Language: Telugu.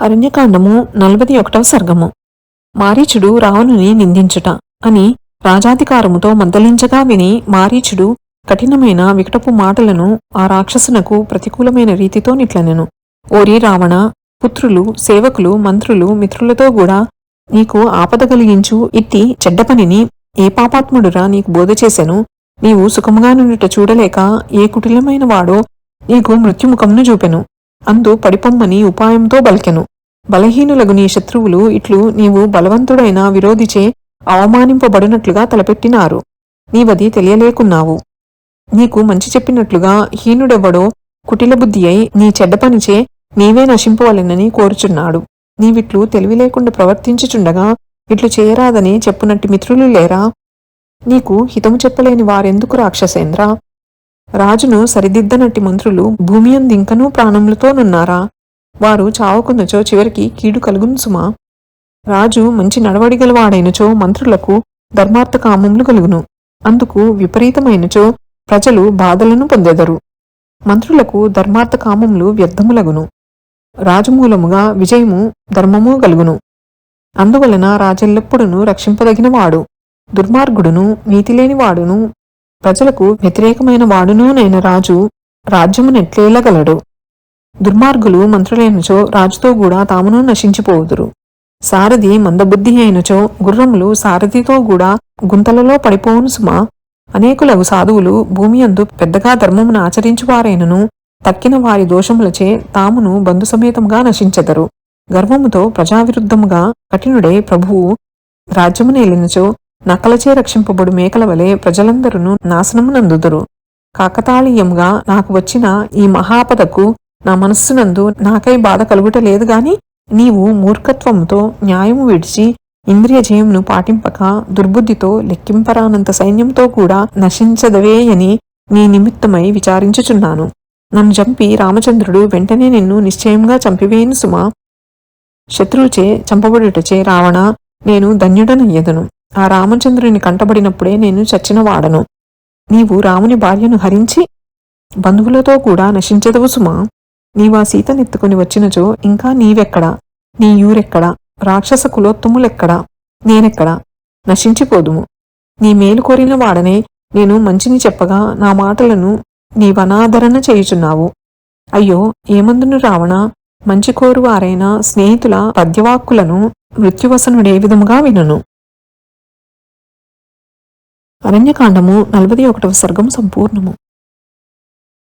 అరణ్యకాండము నలభై ఒకటవ సర్గము. మారీచుడు రావణుని నిందించుట అని రాజాధికారముతో మందలించగా విని మారీచుడు కఠినమైన వికటపు మాటలను ఆ రాక్షసునకు ప్రతికూలమైన రీతితో నిట్లనెను. ఓరి రావణ పుత్రులు సేవకులు మంత్రులు మిత్రులతో కూడా నీకు ఆపద కలిగించు ఇట్టి చెడ్డ పనిని ఏ పాపాత్ముడురా నీకు బోధ చేసెను? నీవు సుఖముగా నుండుట చూడలేక ఏ కుటిలమైన వాడో నీకు మృత్యుముఖమును చూపెను. అందు పడిపొమ్మని ఉపాయంతో బలికెను. బలహీనులగు నీ శత్రువులు ఇట్లు నీవు బలవంతుడైన విరోధిచే అవమానింపబడినట్లుగా తలపెట్టినారు. నీవది తెలియలేకున్నావు. నీకు మంచి చెప్పినట్లుగా హీనుడెవ్వడో కుటిల బుద్ధి అయి నీ చెడ్డ పనిచే నీవే నశింపవలెనని కోరుచున్నాడు. నీవిట్లు తెలివి లేకుండా ప్రవర్తించుచుండగా ఇట్లు చేయరాదని చెప్పునట్టి మిత్రులు లేరా? నీకు హితము చెప్పలేని వారెందుకు రాక్షసేంద్ర? రాజును సరిదిద్దనట్టి మంత్రులు భూమి అందింకనూ ప్రాణములతోనున్నారా? వారు చావకున్నచో చివరికి కీడు కలుగును సుమా. రాజు మంచి నడవడిగలవాడైనచో మంత్రులకు ధర్మార్థకామములు కలుగును. అందుకు విపరీతమైనచో ప్రజలు బాధలను పొందెదరు. మంత్రులకు ధర్మార్థకామములు వ్యర్థములగును. రాజమూలముగా విజయము ధర్మము కలుగును. అందువలన రాజెల్లప్పుడును రక్షింపదగినవాడు. దుర్మార్గుడును నీతిలేనివాడును ప్రజలకు వ్యతిరేకమైన వాడునూనైన రాజు రాజ్యమునెట్లేలగలడు. దుర్మార్గులు మంత్రులైనచో రాజుతో కూడా తామును నశించిపోవుదురు. సారథి మందబుద్ధి అయినచో గుర్రములు సారథితో కూడా గుంతలలో పడిపోవును సుమా. అనేకులగు సాధువులు భూమి అందు పెద్దగా ధర్మమును ఆచరించువారైనను తక్కిన వారి దోషములచే తామును బంధు సమేతంగా నశించెదరు. గర్వముతో ప్రజావిరుద్ధముగా కఠినుడే ప్రభువు రాజ్యమునేలినచో నకలచే రక్షింపబడు మేకల వలె ప్రజలందరూ నాశనమునందుదురు కాకతాళీయంగా నాకు వచ్చిన ఈ మహాపదకు నా మనస్సునందు నాకై బాధ కలుగుట లేదు గాని నీవు మూర్ఖత్వంతో న్యాయము విడిచి ఇంద్రియ జయమును పాటింపక దుర్బుద్ధితో లెక్కింపరానంత సైన్యంతో కూడా నశించదవేయని నీ నిమిత్తమై విచారించుచున్నాను. నన్ను చంపి రామచంద్రుడు వెంటనే నిన్ను నిశ్చయంగా చంపివేయను సుమా. శత్రువుచే చంపబడుటచే రావణ నేను ధన్యుడనయ్యదను. ఆ రామచంద్రుని కంటబడినప్పుడే నేను చచ్చిన వాడను నీవు రాముని భార్యను హరించి బంధువులతో కూడా నశించదవు సుమా. నీవా సీతనెత్తుకుని వచ్చినచో ఇంకా నీవెక్కడా? నీ యూరెక్కడా రాక్షస కులోత్తములెక్కడా? నేనెక్కడా? నశించిపోదుము. నీ మేలు కోరిన వాడనే నేను మంచిని చెప్పగా నా మాటలను నీవనాదరణ చేయుచున్నావు. అయ్యో ఏమందును రావణ? మంచి కోరువారైన స్నేహితుల పద్యవాక్కులను మృత్యువసనుడే విధముగా వినును. అరణ్యకాండము నలభై ఒకటవ సర్గం సంపూర్ణము.